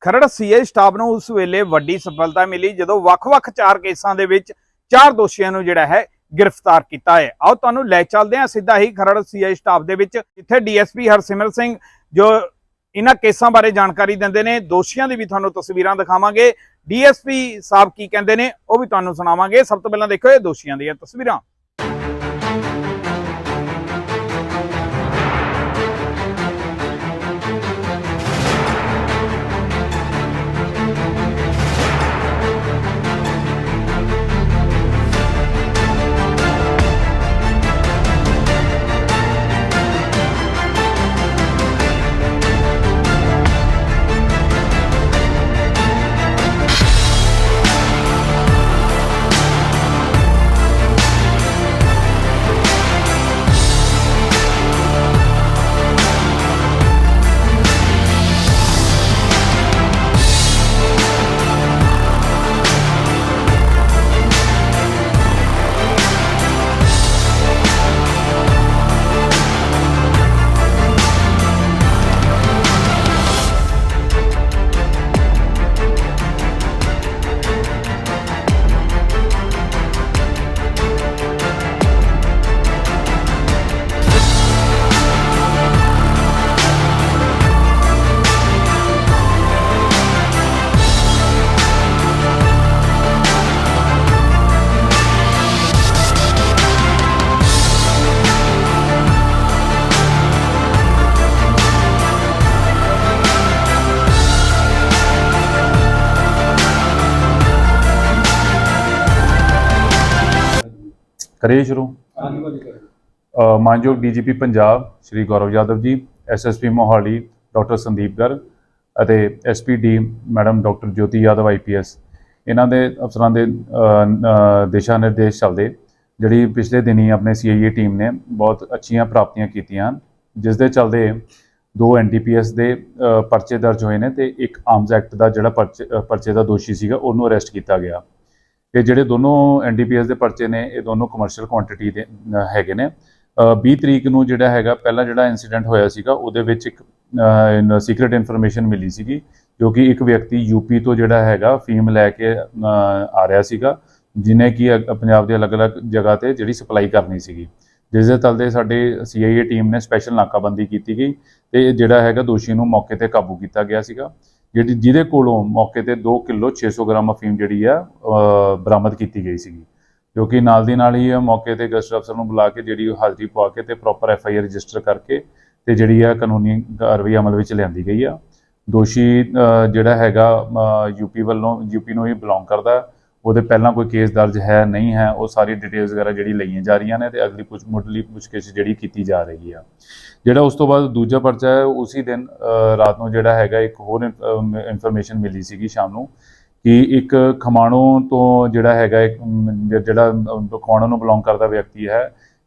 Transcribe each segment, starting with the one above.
Kharar CA staff ਨੂੰ ਉਸ ਵੇਲੇ ਵੱਡੀ ਸਫਲਤਾ ਮਿਲੀ ਜਦੋਂ ਵੱਖ-ਵੱਖ ਚਾਰ ਕੇਸਾਂ ਦੇ ਵਿੱਚ ਚਾਰ ਦੋਸ਼ੀਆਂ ਨੂੰ ਜਿਹੜਾ ਹੈ ਗ੍ਰਿਫਤਾਰ ਕੀਤਾ ਹੈ। ਆਓ ਤੁਹਾਨੂੰ ਲੈ ਚੱਲਦੇ ਹਾਂ ਸਿੱਧਾ ਹੀ ਖਰੜ ਸੀਏ ਸਟਾਫ ਦੇ ਵਿੱਚ ਇੱਥੇ ਡੀਐਸਪੀ ਹਰਸਿਮਰ ਸਿੰਘ ਜੋ ਇਹਨਾਂ ਕੇਸਾਂ ਬਾਰੇ ਜਾਣਕਾਰੀ ਦਿੰਦੇ ਨੇ। ਦੋਸ਼ੀਆਂ ਦੀ ਵੀ ਤੁਹਾਨੂੰ ਤਸਵੀਰਾਂ ਦਿਖਾਵਾਂਗੇ। ਡੀਐਸਪੀ ਸਾਹਿਬ ਕੀ ਕਹਿੰਦੇ ਨੇ ਉਹ ਵੀ ਤੁਹਾਨੂੰ ਸੁਣਾਵਾਂਗੇ। ਸਭ ਤੋਂ ਪਹਿਲਾਂ ਦੇਖੋ ਇਹ ਦੋਸ਼ੀਆਂ ਦੀਆਂ ਤਸਵੀਰਾਂ। ਕਰੀਏ ਸ਼ੁਰੂ? ਅ, ਮਾਨਯੋਗ DGP Punjab Shri Gaurav Yadav ji SSP Mohali doctor Sandeep Garg ਅਤੇ SPD madam doctor Jyoti Yadav IPS ਇਹਨਾਂ ਦੇ ਅਫਸਰਾਂ ਦੇ ਦਿਸ਼ਾ ਨਿਰਦੇਸ਼ ਚੱਲਦੇ ਜਿਹੜੀ ਪਿਛਲੇ ਦਿਨੀ ਆਪਣੇ ਸੀਆਈਏ ਟੀਮ ਨੇ ਬਹੁਤ ਅੱਛੀਆਂ ਪ੍ਰਾਪਤੀਆਂ ਕੀਤੀਆਂ ਜਿਸ ਦੇ ਚੱਲਦੇ ਦੋ ਐਨਡੀਪੀਐਸ ਦੇ ਪਰਚੇ ਦਰਜ ਹੋਏ ਨੇ ਤੇ ਇੱਕ ਆਰਮਸ ਐਕਟ ਦਾ ਜਿਹੜਾ ਪਰਚੇ ਦਾ ਦੋਸ਼ੀ ਸੀਗਾ ਉਹਨੂੰ ਅਰੈਸਟ ਕੀਤਾ ਗਿਆ। ਇਹ ਜਿਹੜੇ ਦੋਨੋਂ ਐਨਡੀਪੀਐਸ ਦੇ ਪਰਚੇ ਨੇ ਇਹ ਦੋਨੋਂ ਕਮਰਸ਼ੀਅਲ ਕੁਆਂਟੀਟੀ ਦੇ ਹੈਗੇ ਨੇ। ਅ, 20 ਤਰੀਕ ਨੂੰ ਜਿਹੜਾ ਹੈਗਾ ਪਹਿਲਾ ਜਿਹੜਾ ਇਨਸੀਡੈਂਟ ਹੋਇਆ ਸੀਗਾ ਉਹਦੇ ਵਿੱਚ ਇੱਕ ਸੀਕ੍ਰੀਟ ਇਨਫੋਰਮੇਸ਼ਨ ਮਿਲੀ ਸੀਗੀ ਜੋ ਕਿ ਇੱਕ ਵਿਅਕਤੀ ਯੂਪੀ ਤੋਂ ਜਿਹੜਾ ਹੈਗਾ ਫੀਮ ਲੈ ਕੇ ਆ ਰਿਹਾ ਸੀਗਾ ਜਿਨੇ ਕਿ ਅ- ਪੰਜਾਬ ਦੇ ਅਲੱਗ-ਅਲੱਗ ਜਗ੍ਹਾ ਤੇ ਜਿਹੜੀ ਸਪਲਾਈ ਕਰਨੀ ਸੀਗੀ। ਜਿਸ ਦੇ ਤਲਦੇ ਸਾਡੇ ਸੀਆਈਏ ਟੀਮ ਨੇ ਸਪੈਸ਼ਲ ਨਾਕਾਬੰਦੀ ਕੀਤੀ ਗਈ ਤੇ ਜਿਹੜਾ ਹੈਗਾ ਦੋਸ਼ੀ ਨੂੰ ਮੌਕੇ ਤੇ ਕਾਬੂ ਕੀਤਾ ਗਿਆ ਸੀਗਾ। ਜਿਹੜੀ ਜਿਹਦੇ ਕੋਲੋਂ ਮੌਕੇ ਤੇ 2 ਕਿਲੋ 600 ਗ੍ਰਾਮ ਅਫੀਮ ਜਿਹੜੀ ਆ ਬਰਾਮਦ ਕੀਤੀ ਗਈ ਸੀਗੀ। ਜੋ ਕਿ ਨਾਲ ਦੀ ਨਾਲ ਹੀ ਮੌਕੇ ਤੇ ਗਸਟ ਅਫਸਰ ਨੂੰ ਬੁਲਾ ਕੇ ਜਿਹੜੀ ਉਹ ਹਾਜ਼ਰੀ ਪਵਾ ਕੇ ਤੇ proper F I R register ਕਰਕੇ ਤੇ ਜਿਹੜੀ ਆ ਕਾਨੂੰਨੀ ਕਾਰਵਾਈ ਅਮਲ ਵਿੱਚ ਲਿਆਂਦੀ ਗਈ ਆ। ਦੋਸ਼ੀ ਜਿਹੜਾ ਹੈਗਾ ਯੂਪੀ ਵੱਲੋਂ ਯੂਪੀ ਨੂੰ ਹੀ ਬਿਲੋਂਗ ਕਰਦਾ। ਉਹਦੇ ਪਹਿਲਾਂ ਕੋਈ ਕੇਸ ਦਰਜ ਹੈ ਨਹੀਂ ਹੈ ਉਹ ਸਾਰੀ ਡਿਟੇਲਸ ਵਗੈਰਾ ਜਿਹੜੀ ਲਈਆਂ ਜਾ ਰਹੀਆਂ ਨੇ ਤੇ ਅਗਲੀ ਪੁੱਛ ਮੁੱਢਲੀ ਪੁੱਛਗਿੱਛ ਜਿਹੜੀ ਕੀਤੀ ਜਾ ਰਹੀ ਆ। ਜਿਹੜਾ ਉਸ ਤੋਂ ਬਾਅਦ ਦੂਜਾ ਪਰਚਾ ਹੈ ਉਸੇ ਦਿਨ ਰਾਤ ਨੂੰ ਜਿਹੜਾ ਹੈਗਾ ਇੱਕ ਹੋਰ ਇਨਫੋਰਮੇਸ਼ਨ ਮਿਲੀ ਸੀਗੀ ਸ਼ਾਮ ਨੂੰ ਕਿ ਇੱਕ ਖਮਾਣੋ ਤੋਂ ਜਿਹੜਾ ਹੈਗਾ ਇੱਕ ਜਿਹੜਾ ਅ, ਖਮਾਣੋ ਨੂੰ ਬਿਲੋਂਗ ਕਰਦਾ ਵਿਅਕਤੀ ਹੈ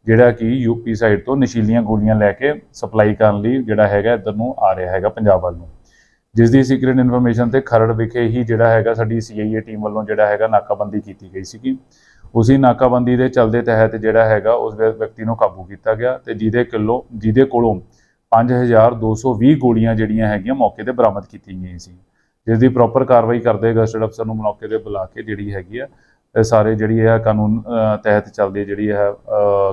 ਜਿਹੜਾ ਕਿ ਯੂਪੀ ਸਾਈਡ ਤੋਂ ਨਸ਼ੀਲੀਆਂ ਗੋਲੀਆਂ ਲੈ ਕੇ ਸਪਲਾਈ ਕਰਨ ਲਈ ਜਿਹੜਾ ਹੈਗਾ ਇੱਧਰ ਨੂੰ ਆ ਰਿਹਾ ਹੈਗਾ ਪੰਜਾਬ ਵੱਲ ਨੂੰ। ਜਿਸ ਦੀ ਸੀਕ੍ਰੀਟ ਇਨਫੋਰਮੇਸ਼ਨ ਤੇ ਖਰੜ ਵਿਖੇ ਹੀ ਜਿਹੜਾ ਹੈਗਾ ਸਾਡੀ ਸੀਆਈਏ ਟੀਮ ਵੱਲੋਂ ਜਿਹੜਾ ਹੈਗਾ ਨਾਕਾਬੰਦੀ ਕੀਤੀ ਗਈ ਸੀਗੀ। ਉਸੇ ਨਾਕਾਬੰਦੀ ਦੇ ਚਲਦੇ ਤਹਿਤ ਜਿਹੜਾ ਹੈਗਾ ਉਸ ਵਿਅਕਤੀ ਨੂੰ ਕਾਬੂ ਕੀਤਾ ਗਿਆ ਤੇ ਜਿਹਦੇ ਕਿਲੋ, ਜਿਹਦੇ ਕੋਲੋਂ 5220 ਗੋਲੀਆਂ ਜਿਹੜੀਆਂ ਹੈਗੀਆਂ ਮੌਕੇ ਤੇ ਬਰਾਮਦ ਕੀਤੀਆਂ ਗਈਆਂ ਸੀ। ਜਿਸ ਦੀ ਪ੍ਰੋਪਰ ਕਾਰਵਾਈ ਕਰਦੇ ਗਸਟਡ ਅਫਸਰ ਨੂੰ ਮੌਕੇ ਤੇ ਬੁਲਾ ਕੇ ਜਿਹੜੀ ਹੈਗੀ ਆ ਸਾਰੇ ਜਿਹੜੀ ਹੈ ਕਾਨੂੰਨ ਤਹਿਤ ਚੱਲਦੀ ਜਿਹੜੀ ਹੈ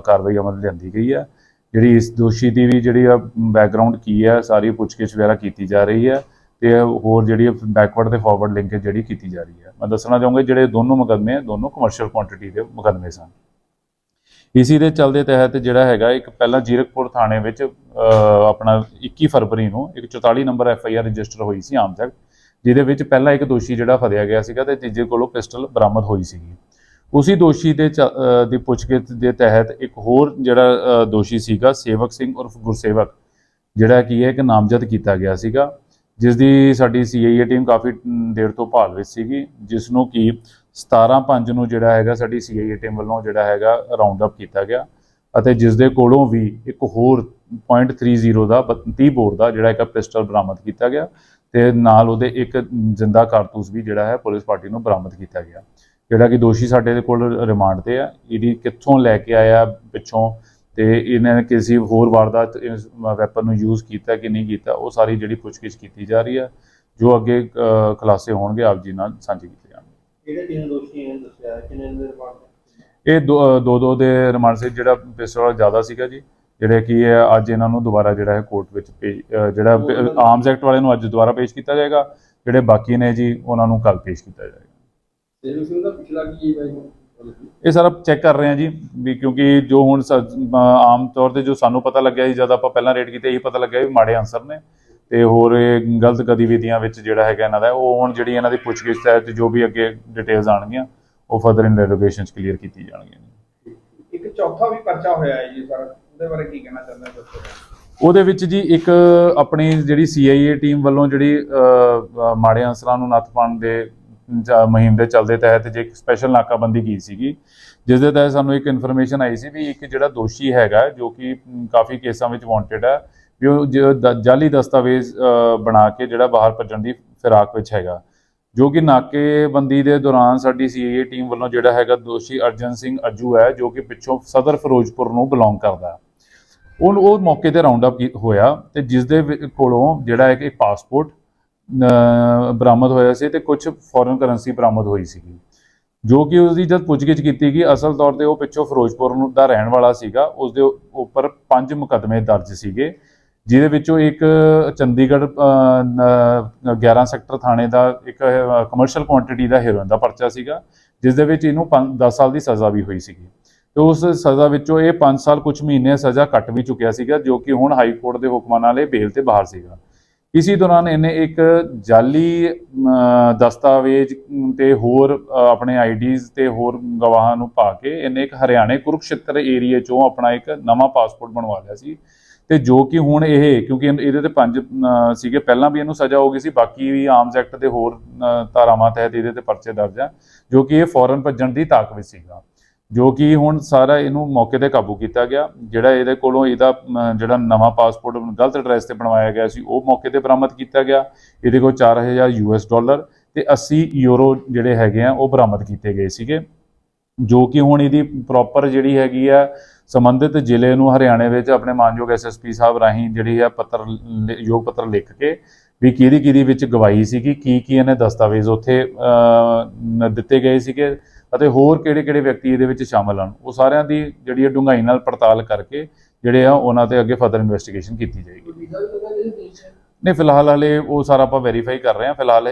ਕਾਰਵਾਈ ਅਮਲ ਲਿਆਂਦੀ ਗਈ ਹੈ ਜਿਹੜੀ ਇਸ ਦੋਸ਼ੀ ਦੀ ਵੀ ਜਿਹੜੀ ਆ ਬੈਕਗ੍ਰਾਉਂਡ ਕੀ ਹੈ ਸਾਰੀ ਪੁੱਛਗਿੱਛ ਵਗੈਰਾ ਕੀਤੀ ਜਾ ਰਹੀ ਹੈ ਤੇ ਹੋਰ ਜਿਹੜੀ ਬੈਕਵਰਡ ਤੇ ਫਾਰਵਰਡ ਲਿੰਕੇਜ ਜਿਹੜੀ ਕੀਤੀ ਜਾ ਰਹੀ ਹੈ। ਮੈਂ ਦੱਸਣਾ ਚਾਹੂੰਗਾ ਜਿਹੜੇ ਦੋਨੋਂ ਮੁਕੱਦਮੇ ਦੋਨੋਂ ਕਮਰਸ਼ੀਅਲ ਕੁਆਂਟੀਟੀ ਦੇ ਮੁਕੱਦਮੇ ਸਨ। ਇਸੀ ਦੇ ਚੱਲਦੇ ਤਹਿਤ ਜਿਹੜਾ ਹੈਗਾ, ਇੱਕ ਪਹਿਲਾਂ ਜੀਰਕਪੁਰ ਥਾਣੇ ਵਿੱਚ ਆਪਣਾ 21 ਫਰਵਰੀ ਨੂੰ ਇੱਕ 44 number F I R register ਹੋਈ ਸੀ ਆਮ ਐਕਟ ਜਿਹਦੇ ਵਿੱਚ ਪਹਿਲਾਂ ਇੱਕ ਦੋਸ਼ੀ ਜਿਹੜਾ ਫੜਿਆ ਗਿਆ ਸੀਗਾ ਤੇ ਤੀਜੇ ਕੋਲੋਂ ਪਿਸਟਲ ਬਰਾਮਦ ਹੋਈ ਸੀਗੀ। ਉਸੇ ਦੋਸ਼ੀ ਦੇ ਚ- ਦੀ ਪੁੱਛਗਿੱਛ ਦੇ ਤਹਿਤ ਇੱਕ ਹੋਰ ਜਿਹੜਾ ਦੋਸ਼ੀ ਸੀਗਾ, ਸੇਵਕ ਸਿੰਘ ਉਰਫ ਗੁਰਸੇਵਕ, ਜਿਹੜਾ ਕੀ ਹੈ ਇੱਕ ਨਾਮਜ਼ਦ ਕੀਤਾ ਗਿਆ ਸੀਗਾ। ਜਿਸ ਦੀ ਸਾਡੀ ਸੀਆਈਏ ਟੀਮ ਕਾਫੀ ਦੇਰ ਤੋਂ ਭਾਲ ਵਿੱਚ ਸੀਗੀ ਜਿਸ ਨੂੰ ਕਿ 17/5 ਨੂੰ ਜਿਹੜਾ ਹੈਗਾ ਸਾਡੀ ਸੀਆਈਏ ਟੀਮ ਵੱਲੋਂ ਜਿਹੜਾ ਹੈਗਾ ਰਾਉਂਡ ਅਪ ਕੀਤਾ ਗਿਆ ਅਤੇ ਜਿਸ ਦੇ ਕੋਲੋਂ ਵੀ ਇੱਕ ਹੋਰ .30 ਦਾ 32 ਬੋਰ ਦਾ ਜਿਹੜਾ ਇੱਕ ਪਿਸਟਲ ਬਰਾਮਦ ਕੀਤਾ ਗਿਆ ਤੇ ਨਾਲ ਉਹਦੇ ਇੱਕ ਜਿੰਦਾ ਕਾਰਤੂਸ ਵੀ ਜਿਹੜਾ ਹੈ ਪੁਲਿਸ ਪਾਰਟੀ ਨੂੰ ਬਰਾਮਦ ਕੀਤਾ ਗਿਆ। ਜਿਹੜਾ ਕਿ ਦੋਸ਼ੀ ਸਾਡੇ ਕੋਲ ਰਿਮਾਂਡ ਤੇ ਆ। ਇਹਦੀ ਕਿੱਥੋਂ ਲੈ ਕੇ ਆਇਆ, ਪਿੱਛੋਂ ਤੇ ਇਹਨਾਂ ਨੇ ਕਿਸੇ ਹੋਰ ਵਾਰਦਾਤ ਵੈਪਨ ਨੂੰ ਯੂਜ਼ ਕੀਤਾ ਕਿ ਨਹੀਂ ਕੀਤਾ ਉਹ ਸਾਰੀ ਜਿਹੜੀ ਪੁੱਛਗਿੱਛ ਕੀਤੀ ਜਾ ਰਹੀ ਹੈ ਜੋ ਅੱਗੇ ਖੁਲਾਸੇ ਹੋਣਗੇ ਆਪ ਜੀ ਨਾਲ ਸਾਂਝੇ ਕੀਤੇ ਜਾਣਗੇ। ਜਿਹੜੇ ਤਿੰਨ ਦੋਸ਼ੀ ਹਨ ਦੱਸਿਆ? ਹੈ, ਕਿੰਨੇ ਦਿਨ ਦੇ ਰਿਮਾਂਡ ਇਹ ਦੋ ਦੋ ਦੋ ਰਿਮਾਂਡ ਸੀ ਜਿਹੜਾ ਪਿਸਟਲ ਵਾਲਾ ਜ਼ਿਆਦਾ ਸੀਗਾ ਜੀ ਜਿਹੜੇ ਕੀ ਹੈ ਅੱਜ ਇਹਨਾਂ ਨੂੰ ਦੁਬਾਰਾ ਜਿਹੜਾ ਹੈ ਕੋਰਟ ਵਿੱਚ ਜਿਹੜਾ ਆਰਮਸ ਐਕਟ ਵਾਲੇ ਨੂੰ ਅੱਜ ਦੁਬਾਰਾ ਪੇਸ਼ ਕੀਤਾ ਜਾਏਗਾ ਜਿਹੜੇ ਬਾਕੀ ਨੇ ਜੀ ਉਹਨਾਂ ਨੂੰ ਕੱਲ ਪੇਸ਼ ਕੀਤਾ ਜਾਏਗਾ। ਸਿੰਘ ਦਾ ਪਿਛਲਾ ਕੀ ਹੈ ਜੀ? ਇਹ ਸਾਰਾ ਚੈੱਕ ਕਰ ਰਹੇ ਹਾਂ ਜੀ ਵੀ ਕਿਉਂਕਿ ਜੋ ਹੁਣ ਆਮ ਤੌਰ ਤੇ ਜੋ ਸਾਨੂੰ ਪਤਾ ਲੱਗਿਆ ਸੀ ਜਦ ਆਪਾਂ ਪਹਿਲਾਂ ਰੇਡ ਕੀਤੇ ਇਹ ਪਤਾ ਲੱਗਿਆ ਵੀ ਮਾੜੇ ਆਨਸਰ ਨੇ। ਤੇ ਹੋਰ ਇਹ ਗਲਤ ਗਤੀਵਿਧੀਆਂ ਵਿੱਚ ਜਿਹੜਾ ਹੈਗਾ ਇਹਨਾਂ ਦਾ ਉਹ ਹੁਣ ਜਿਹੜੀ ਇਹਨਾਂ ਦੀ ਪੁੱਛਗਿੱਛ ਹੈ ਤੇ ਜੋ ਵੀ ਅੱਗੇ ਡਿਟੇਲਸ ਆਣਗੀਆਂ ਉਹ ਫਰਦਰ ਇਨਵੈਸਟੀਗੇਸ਼ਨਸ ਕਲੀਅਰ ਕੀਤੀ ਜਾਣਗੀਆਂ ਇੱਕ ਚੌਥਾ ਵੀ ਪਰਚਾ ਹੋਇਆ ਹੈ ਜੀ ਸਰ ਉਹਦੇ ਬਾਰੇ ਕੀ ਕਹਿਣਾ ਚਾਹੁੰਦੇ ਹੋ ਦੱਸੋ ਉਹਦੇ ਵਿੱਚ ਜੀ ਇੱਕ ਆਪਣੀ ਜਿਹੜੀ CIA ਟੀਮ ਵੱਲੋਂ ਜਿਹੜੀ ਮਾੜੇ ਅਨਸਰਾਂ ਨੂੰ ਨੱਥ ਪਾਉਣ ਦੇ ਮੁਹਿੰਮ ਦੇ ਚੱਲਦੇ ਤਹਿਤ ਜੇ ਇੱਕ ਸਪੈਸ਼ਲ ਨਾਕਾਬੰਦੀ ਕੀਤੀ ਸੀਗੀ, ਜਿਸ ਦੇ ਤਹਿਤ ਸਾਨੂੰ ਇੱਕ ਇਨਫੋਰਮੇਸ਼ਨ ਆਈ ਸੀ ਵੀ ਇੱਕ ਜਿਹੜਾ ਦੋਸ਼ੀ ਹੈਗਾ, ਜੋ ਕਿ ਕਾਫੀ ਕੇਸਾਂ ਵਿੱਚ ਵਾਂਟਡ ਹੈ ਵੀ ਉਹ ਜਾਲੀ ਦਸਤਾਵੇਜ਼ ਬਣਾ ਕੇ ਜਿਹੜਾ ਬਾਹਰ ਭੱਜਣ ਦੀ ਫਿਰਾਕ ਵਿੱਚ ਹੈਗਾ। ਜੋ ਕਿ ਨਾਕੇਬੰਦੀ ਦੇ ਦੌਰਾਨ ਸਾਡੀ CIA ਟੀਮ ਵੱਲੋਂ ਜਿਹੜਾ ਹੈਗਾ ਦੋਸ਼ੀ ਅਰਜਨ ਸਿੰਘ ਅੱਜੂ ਹੈ, ਜੋ ਕਿ ਪਿੱਛੋਂ ਸਦਰ ਫਿਰੋਜ਼ਪੁਰ ਨੂੰ ਬਿਲੋਂਗ ਕਰਦਾ। ਹੈ ਉਹ ਉਹ ਮੌਕੇ ਤੇ ਰਾਉਂਡ ਅਪ ਹੋਇਆ ਤੇ ਜਿਸ ਦੇ ਵਿ- ਕੋਲੋਂ ਜਿਹੜਾ ਹੈ ਕਿ ਪਾਸਪੋਰਟ ਬਰਾਮਦ ਹੋਇਆ ਸੀ ਤੇ ਕੁਝ ਫੋਰਨ ਕਰੰਸੀ ਬਰਾਮਦ ਹੋਈ ਸੀਗੀ। ਜੋ ਕਿ ਉਸ ਦੀ ਜਦ ਪੁੱਛਗਿੱਛ ਕੀਤੀ ਗਈ ਅਸਲ ਤੌਰ ਤੇ ਉਹ ਪਿੱਛੋਂ ਫਿਰੋਜ਼ਪੁਰ ਨੂੰ ਦਾ ਰਹਿਣ ਵਾਲਾ ਸੀਗਾ। ਉਸ ਦੇ ਉੱਪਰ ਪੰਜ ਮੁਕੱਦਮੇ ਦਰਜ ਸੀਗੇ ਜਿਹਦੇ ਵਿੱਚੋਂ ਇੱਕ ਚੰਡੀਗੜ੍ਹ ਅ, 11 ਸੈਕਟਰ ਥਾਣੇ ਦਾ ਇੱਕ ਕਮਰਸ਼ੀਅਲ ਕੁਆਂਟੀਟੀ ਦਾ ਹੀਰੋਇਨ ਦਾ ਪਰਚਾ ਸੀਗਾ ਜਿਸ ਦੇ ਵਿੱਚ ਇਹਨੂੰ 10 ਸਾਲ ਦੀ ਸਜ਼ਾ ਵੀ ਹੋਈ ਸੀਗੀ। ਤੇ ਉਸ ਸਜ਼ਾ ਵਿੱਚੋਂ ਇਹ 5 ਸਾਲ ਕੁਝ ਮਹੀਨੇ ਸਜ਼ਾ ਕੱਟ ਵੀ ਚੁੱਕਿਆ ਸੀਗਾ ਜੋ ਕਿ ਹੁਣ ਹਾਈ ਕੋਰਟ ਦੇ ਹੁਕਮਾਂ ਨਾਲ ਇਹ ਬੇਲ ਤੇ ਬਾਹਰ ਸੀਗਾ। ਇਸੇ ਦੌਰਾਨ ਇਹਨੇ ਇੱਕ ਜਾਲੀ ਦਸਤਾਵੇਜ਼ ਤੇ ਹੋਰ ਅ, ਆਪਣੇ ਆਈਡੀਜ਼ ਤੇ ਹੋਰ ਗਵਾਹਾਂ ਨੂੰ ਪਾ ਕੇ ਇਹਨੇ ਇੱਕ ਹਰਿਆਣੇ ਕੁਰੂਕਸ਼ੇਤਰ ਏਰੀਏ ਚੋਂ ਆਪਣਾ ਇੱਕ ਨਵਾਂ ਪਾਸਪੋਰਟ ਬਣਵਾ ਲਿਆ ਸੀ। ਤੇ ਜੋ ਕਿ ਹੁਣ ਇਹ ਕਿਉਂਕਿ ਇਹਨ- ਇਹਦੇ ਤੇ ਪੰਜ ਸੀਗੇ ਪਹਿਲਾਂ ਵੀ ਇਹਨੂੰ ਸਜ਼ਾ ਹੋ ਗਈ ਸੀ ਬਾਕੀ ਵੀ ਆਰਮਸ ਐਕਟ ਦੇ ਹੋਰ ਧਾਰਾਵਾਂ ਤਹਿਤ ਇਹਦੇ ਤੇ ਪਰਚੇ ਦਰਜ ਆ ਜੋ ਕਿ ਇਹ ਫੌਰਨ ਭੱਜਣ ਦੀ ਤਾਕਤ ਵਿੱਚ ਸੀਗਾ। ਜੋ ਕਿ ਹੁਣ ਸਾਰਾ ਇਹਨੂੰ ਮੌਕੇ ਤੇ ਕਾਬੂ ਕੀਤਾ ਗਿਆ। ਜਿਹੜਾ ਇਹਦੇ ਕੋਲੋਂ ਇਹਦਾ ਜਿਹੜਾ ਨਵਾਂ ਪਾਸਪੋਰਟ ਗਲਤ ਐਡਰੈਸ ਤੇ ਬਣਵਾਇਆ ਗਿਆ ਸੀ, ਉਹ ਮੌਕੇ ਤੇ ਬਰਾਮਦ ਕੀਤਾ ਗਿਆ। ਇਹਦੇ ਕੋਲ 4000 ਯੂਐਸ ਡਾਲਰ ਤੇ 80 ਯੂਰੋ ਜਿਹੜੇ ਹੈਗੇ ਆ, ਉਹ ਬਰਾਮਦ ਕੀਤੇ ਗਏ ਸੀਗੇ। ਜੋ ਕਿ ਹੁਣ ਇਹਦੀ ਪ੍ਰੋਪਰ ਜਿਹੜੀ ਹੈਗੀ ਆ, ਸੰਬੰਧਿਤ ਜ਼ਿਲ੍ਹੇ ਨੂੰ ਹਰਿਆਣੇ ਵਿੱਚ ਆਪਣੇ ਮਾਨਯੋਗ ਐਸਐਸਪੀ ਸਾਹਿਬ ਰਾਹੀਂ ਜਿਹੜੀ ਹੈ ਪੱਤਰ ਲਿ- ਯੋਗ ਪੱਤਰ ਲਿਖ ਕੇ ਵੀ ਕਿਹਦੀ ਕਿਹਦੀ ਵਿੱਚ ਗਵਾਹੀ ਸੀਗੀ ਕੀ ਕੀ ਇਹਨੇ ਦਸਤਾਵੇਜ਼ ਉੱਥੇ ਦਿੱਤੇ ਗਏ ਸੀਗੇ। ਅਤੇ ਹੋਰ ਕਿਹੜੇ ਕਿਹੜੇ ਵਿਅਕਤੀ ਇਹਦੇ ਵਿੱਚ ਸ਼ਾਮਲ ਹਨ ਉਹ ਸਾਰਿਆਂ ਦੀ ਜਿਹੜੀ ਹੈ ਡੂੰਘਾਈ ਨਾਲ ਪੜਤਾਲ ਕਰਕੇ ਜਿਹੜੇ ਆ ਉਹਨਾਂ ਤੇ ਅੱਗੇ ਫਰਦਰ ਇਨਵੈਸਟੀਗੇਸ਼ਨ ਕੀਤੀ ਜਾਏਗੀ। ਨਹੀਂ ਫਿਲਹਾਲ ਹਲੇ ਉਹ ਸਾਰਾ ਆਪਾਂ ਵੈਰੀਫਾਈ ਕਰ ਰਹੇ ਹਾਂ। ਫਿਲਹਾਲ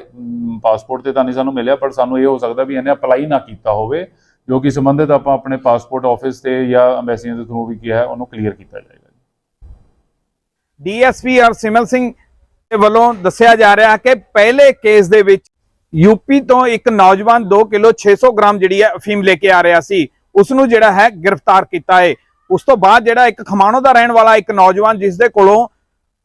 ਪਾਸਪੋਰਟ ਤੇ ਤਾਂ ਨਹੀਂ ਸਾਨੂੰ ਮਿਲਿਆ ਪਰ ਸਾਨੂੰ ਇਹ ਹੋ ਸਕਦਾ ਵੀ ਇਹਨੇ ਅਪਲਾਈ ਨਾ ਕੀਤਾ ਹੋਵੇ ਜੋ ਕਿ ਸੰਬੰਧਿਤ ਆਪਾਂ ਆਪਣੇ ਪਾਸਪੋਰਟ ਆਫਿਸ ਤੇ ਜਾਂ ਐਮਬੈਸੀਆਂ ਦੇ ਥਰੂ ਵੀ ਕਿਹਾ ਹੈ ਉਹਨੂੰ ਕਲੀਅਰ ਕੀਤਾ ਜਾਏਗਾ। ਡੀਐਸਪੀ ਹਰਸਿਮਲ ਸਿੰਘ ਦੇ ਵੱਲੋਂ ਦੱਸਿਆ ਜਾ ਰਿਹਾ ਹੈ ਕਿ ਪਹਿਲੇ ਕੇਸ ਦੇ ਵਿੱਚ ਯੂਪੀ ਤੋਂ ਇੱਕ ਨੌਜਵਾਨ 2 ਕਿਲੋ 600 ਗ੍ਰਾਮ ਜਿਹੜੀ ਹੈ ਅਫੀਮ ਲੈ ਕੇ ਆ ਰਿਹਾ ਸੀ। ਉਸ ਨੂੰ ਜਿਹੜਾ ਹੈ ਗ੍ਰਿਫਤਾਰ ਕੀਤਾ ਹੈ ਉਸ ਤੋਂ ਬਾਅਦ ਜਿਹੜਾ ਇੱਕ ਖਮਾਣੋ ਦਾ ਰਹਿਣ ਵਾਲਾ ਇੱਕ ਨੌਜਵਾਨ ਜਿਸ ਦੇ ਕੋਲੋਂ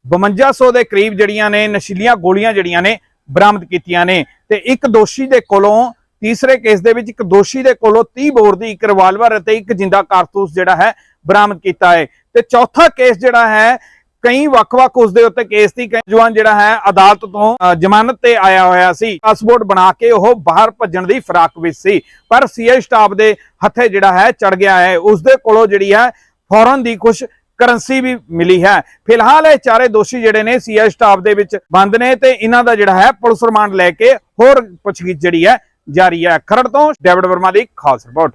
5200 ਦੇ ਕਰੀਬ ਜਿਹੜੀਆਂ ਨੇ, ਨਸ਼ੀਲੀਆਂ ਗੋਲੀਆਂ ਜਿਹੜੀਆਂ ਨੇ, ਬਰਾਮਦ ਕੀਤੀਆਂ ਨੇ। ਤੇ ਇੱਕ ਦੋਸ਼ੀ ਦੇ ਕੋਲੋਂ, ਤੀਸਰੇ ਕੇਸ ਦੇ ਵਿੱਚ ਇੱਕ ਦੋਸ਼ੀ ਦੇ ਕੋਲੋਂ 30 ਬੋਰ ਦੀ ਇੱਕ ਰਿਵਾਲਵਰ ਅਤੇ ਇੱਕ ਜਿੰਦਾ ਕਾਰਤੂਸ ਜਿਹੜਾ ਹੈ ਬਰਾਮਦ ਕੀਤਾ ਹੈ ਤੇ ਚੌਥਾ ਕੇਸ ਜਿਹੜਾ ਹੈ ਕਈ ਵੱਖ-ਵੱਖ ਉਸ ਦੇ ਉੱਤੇ ਕੇਸ ਦੀ ਕਈ ਜਵਾਨ ਜਿਹੜਾ ਹੈ, ਅਦਾਲਤ ਤੋਂ ਜ਼ਮਾਨਤ ਤੇ ਆਇਆ ਹੋਇਆ ਸੀ। ਪਾਸਪੋਰਟ ਬਣਾ ਕੇ ਉਹ ਬਾਹਰ ਭੱਜਣ ਦੀ ਫਰਾਕ ਵਿੱਚ ਸੀ। ਪਰ ਸੀਆਈ ਸਟਾਫ ਦੇ ਹੱਥੇ ਜਿਹੜਾ ਹੈ ਚੜ ਗਿਆ ਹੈ। ਉਸ ਦੇ ਕੋਲੋਂ ਜਿਹੜੀ ਹੈ, ਫੌਰਨ ਦੀ ਕੁਝ ਕਰੰਸੀ ਵੀ ਮਿਲੀ ਹੈ। ਫਿਲਹਾਲ ਇਹ ਚਾਰੇ ਦੋਸ਼ੀ ਜਿਹੜੇ ਨੇ, ਸੀਆਈ ਸਟਾਫ ਦੇ ਵਿੱਚ ਬੰਦ ਨੇ ਤੇ ਇਹਨਾਂ ਦਾ ਜਿਹੜਾ ਹੈ, ਪੁਲਿਸ ਰਿਮਾਂਡ ਲੈ ਕੇ ਹੋਰ ਪੁੱਛਗਿੱਛ ਜਿਹੜੀ ਹੈ, ਜਾਰੀ ਹੈ। ਖਰੜ ਤੋਂ ਡੇਵਿਡ ਵਰਮਾ ਦੀ ਖਾਸ ਰਿਪੋਰਟ।